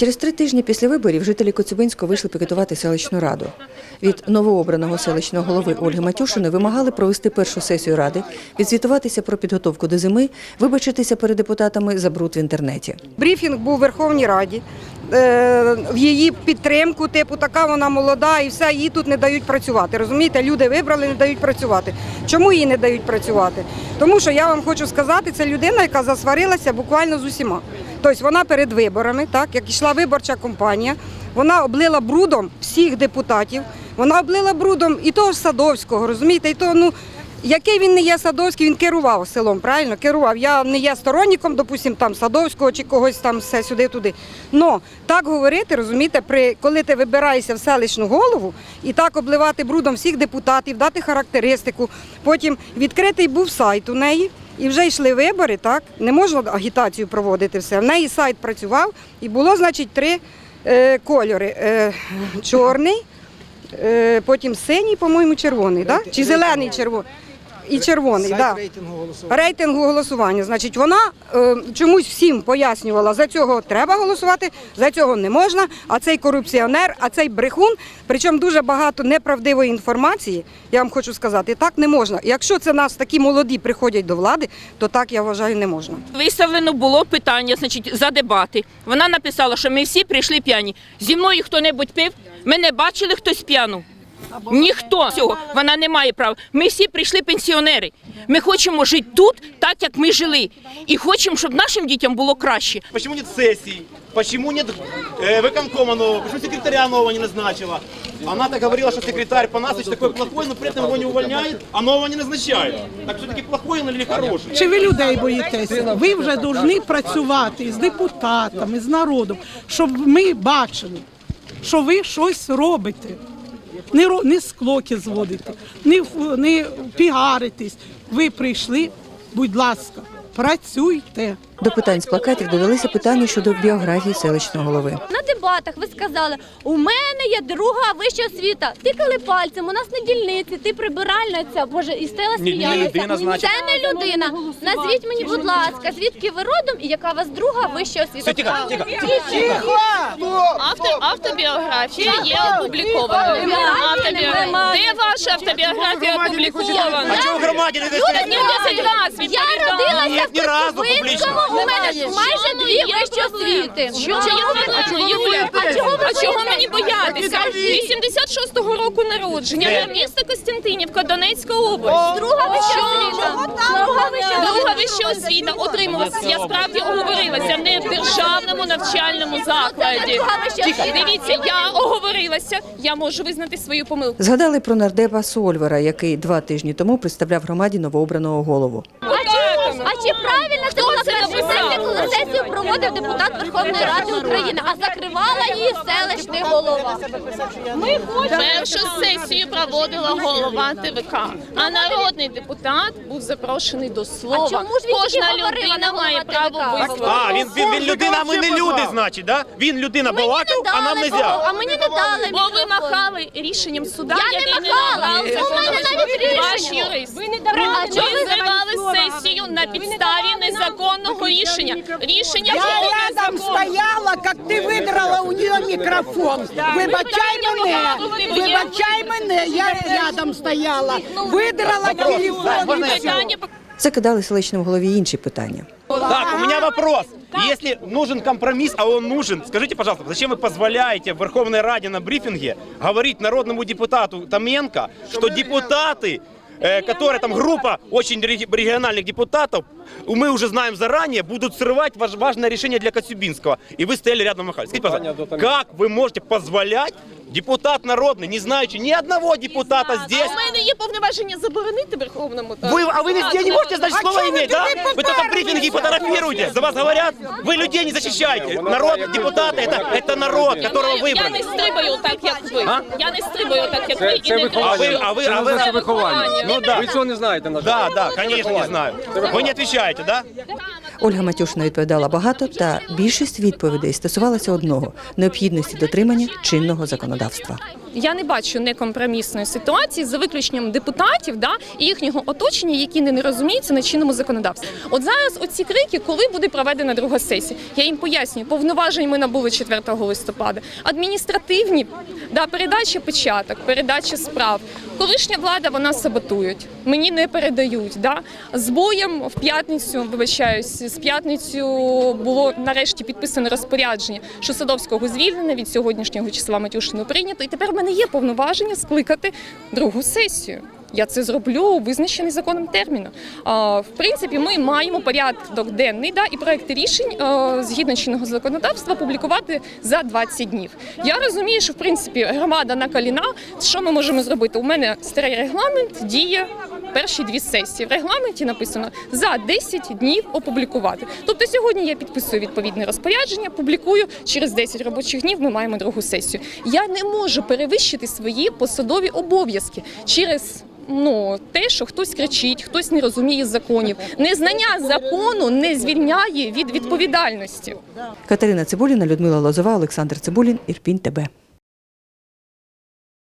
Через три тижні після виборів жителі Коцюбинського вийшли пікетувати селищну раду. Від новообраного селищного голови Ольги Матюшини вимагали провести першу сесію ради, відзвітуватися про підготовку до зими, вибачитися перед депутатами за бруд в інтернеті. Брифінг був у Верховній Раді. Е, В її підтримку, типу, така вона молода і все, їй тут не дають працювати. Розумієте, люди вибрали, не дають працювати. Чому їй не дають працювати? Тому що я вам хочу сказати, це людина, яка засварилася буквально з усіма. Тобто вона перед виборами, так як йшла виборча кампанія, вона облила брудом всіх депутатів, вона облила брудом і того ж Садовського, розумієте, і того, ну. Який він не є Садовський, він керував селом, правильно? Керував. Я не є сторонником, допустим, там Садовського чи когось там все сюди-туди. Но так говорити, розумієте, при коли ти вибираєшся в селищну голову і так обливати брудом всіх депутатів, дати характеристику. Потім відкритий був сайт у неї. І вже йшли вибори, так не можна агітацію проводити все. В неї сайт працював і було, значить, три е, кольори: е, чорний, потім синій, по-моєму, червоний, да? чи зелений червоний. І червоний, Сайт да. рейтингу голосування. рейтингу голосування. Значить, вона е, чомусь всім пояснювала, за цього треба голосувати, за цього не можна. А цей корупціонер, а цей брехун. Причому дуже багато неправдивої інформації. Я вам хочу сказати, так не можна. Якщо це нас такі молоді приходять до влади, то так я вважаю не можна. Виставлено було питання, значить, за дебати. Вона написала, що ми всі прийшли п'яні. Зі мною хто-небудь пив? Ми не бачили хтось п'яну. Ніхто цього вона не має права. Ми всі прийшли пенсіонери. Ми хочемо жити тут, так як ми жили, і хочемо, щоб нашим дітям було краще. Почему нет сессий? Почему нет э, выконкома нового? Почему секретаря нового не назначила? Она так говорила, что секретарь Панасович такой плохой, но при этом его не увольняет, а нового не назначает. Так все-таки плохой он или хороший? Чи ви людей боїтеся? Ви вже повинні працювати з депутатами, з народом, щоб ми бачили, що ви щось робите. Не, не склоки зводите, не, не піаритесь. Ви прийшли, будь ласка, працюйте. До питань з плакатів додалися питання щодо біографії селищного голови. На дебатах ви сказали, у мене є друга вища освіта. Тикали пальцем, у нас на дільниці, ти прибиральниця, боже, і стела Ні, сміялася. Це не людина. Назвіть мені, будь ласка, звідки ви родом і яка у вас друга вища освіта? Все, тихо, тихо. Авто, автобіографія є опублікованою. Автобіографія. Де ваша автобіографія опублікована? А чего в громаде не Люди дасте? не 10 разів Я родилася Ні, ні разу в Кобилинському, у мене ж майже дві вищі освіти. Чого? А чого ви А чого мені боятися? 86-го року народження. Місто Костянтинівка, Донецька область. Друга вища освіта. Друга освіта отрималася. Я справді оговорилася не в державному навчальному закладі. Дивіться, я оговорилася. Я можу визнати свою помилку. Згадали про нардепа Сольвера, який два тижні тому представляв громаді новообраного голову. А чи, а чи правильно це була це перша написав? сесія, коли сесію проводив депутат Верховної Ради України, а закривала її селищний голова? Першу сесію проводила голова ТВК, а народний депутат був запрошений до слова. А чому ж він Кожна а не людина має право ТВК? висловити. Він, він, він людина, а ми не люди, значить, да? Він людина балакав, а нам дали, нельзя. а мені не дали. Бо ви мікрофон. махали рішенням суда, Я не який махала. надав У мене навіть рішення. Юрист. Ви А чого ви зривали сесію на підставі незаконного рішення. Рішення Я було рядом стояла, как ти видрала у нее мікрофон. Вибачай мене, вибачай мене, я рядом стояла. Видрала телефон. і все. Закидали селищному голові інші питання. Так, у меня вопрос. Если нужен компромисс, а он нужен, скажите, пожалуйста, зачем вы позволяете в Верховной Раде на брифинге говорить народному депутату Томенко, что депутаты э, которые там группа очень реги- региональных депутатов, мы уже знаем заранее, будут срывать важ- важное решение для Коцюбинского. И вы стояли рядом махали. Скажите, пожалуйста, как вы можете позволять депутат народный, не знаючи ни одного депутата А здесь, у мене є повноваження заборонити верховному. та- вы, а вы везде не можете, значит, слово чё вы иметь, да? туда Вы только брифинги фотографируете, за вас говорят, вы людей не защищаете. Народ, депутаты, это, это народ, которого Я не выбрали. стрибаю так, як ви. А? Я не стрибаю так, як ви, Це, і це не виховання. А ви- а ви- це а ви- називається виховання. Ну да. Ви цього не знаєте, на жаль. Да, да, конечно, не знаю. Вы не отвечаете, да? Ольга Матюшина відповідала багато, та більшість відповідей стосувалася одного необхідності дотримання чинного законодавства. Я не бачу некомпромісної ситуації за виключенням депутатів да, і їхнього оточення, які не, розуміються на чинному законодавстві. От зараз оці крики, коли буде проведена друга сесія. Я їм пояснюю, повноважень ми набули 4 листопада. Адміністративні, да, передача печаток, передача справ. Колишня влада вона саботують. Мені не передають. Да? З боєм в п'ятницю, вибачаюсь, з п'ятницю було нарешті підписане розпорядження, що Садовського звільнено від сьогоднішнього числа Матюшину прийнято. І тепер мене є повноваження скликати другу сесію. Я це зроблю у визначений законом терміну. В принципі, ми маємо порядок денний да, і проекти рішень згідно чинного законодавства публікувати за 20 днів. Я розумію, що в принципі громада на коліна. Що ми можемо зробити? У мене старий регламент діє перші дві сесії. В регламенті написано за 10 днів опублікувати. Тобто сьогодні я підписую відповідне розпорядження, публікую через 10 робочих днів. Ми маємо другу сесію. Я не можу перевищити свої посадові обов'язки через. Ну, те, що хтось кричить, хтось не розуміє законів. Незнання закону не звільняє від відповідальності. Катерина Цибуліна, Людмила Лозова, Олександр Цибулін, Ірпінь ТБ.